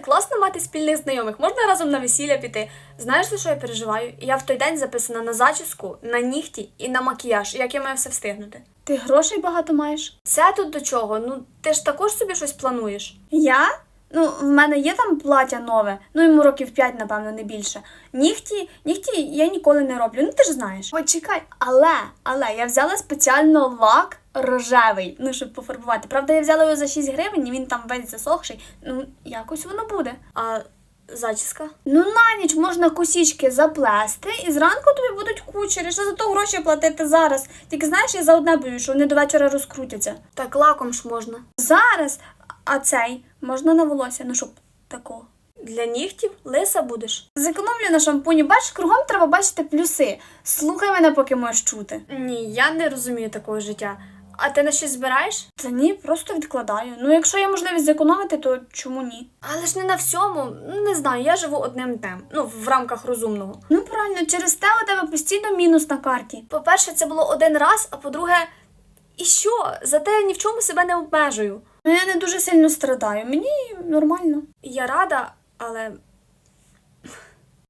Класно мати спільних знайомих, можна разом на весілля піти. Знаєш, за що я переживаю? Я в той день записана на зачіску, на нігті і на макіяж. Як я маю все встигнути? Ти грошей багато маєш? Це тут до чого? Ну ти ж також собі щось плануєш. Я? Ну, в мене є там плаття нове, ну йому років 5, напевно, не більше. Нігті, нігті я ніколи не роблю. Ну ти ж знаєш. Ой, чекай, але, але я взяла спеціально лак рожевий, ну щоб пофарбувати. Правда, я взяла його за 6 гривень, і він там весь засохший. Ну, якось воно буде. А зачіска? Ну, на ніч можна косічки заплести, і зранку тобі будуть кучері. Що за то гроші платити зараз? Тільки знаєш, я за одне боюсь, що вони до вечора розкрутяться. Так лаком ж можна. Зараз, а цей можна на волосся, ну щоб такого. Для нігтів лиса будеш. Зекономлю на шампуні. Бачиш, кругом треба бачити плюси. Слухай мене, поки можеш чути. Ні, я не розумію такого життя. А ти на щось збираєш? Та ні, просто відкладаю. Ну, якщо є можливість зекономити, то чому ні? Але ж не на всьому. Ну, Не знаю, я живу одним днем. Ну, в рамках розумного. Ну правильно, через те у тебе постійно мінус на карті. По-перше, це було один раз, а по-друге, і що? Зате я ні в чому себе не обмежую. Ну я не дуже сильно страдаю. Мені нормально. Я рада, але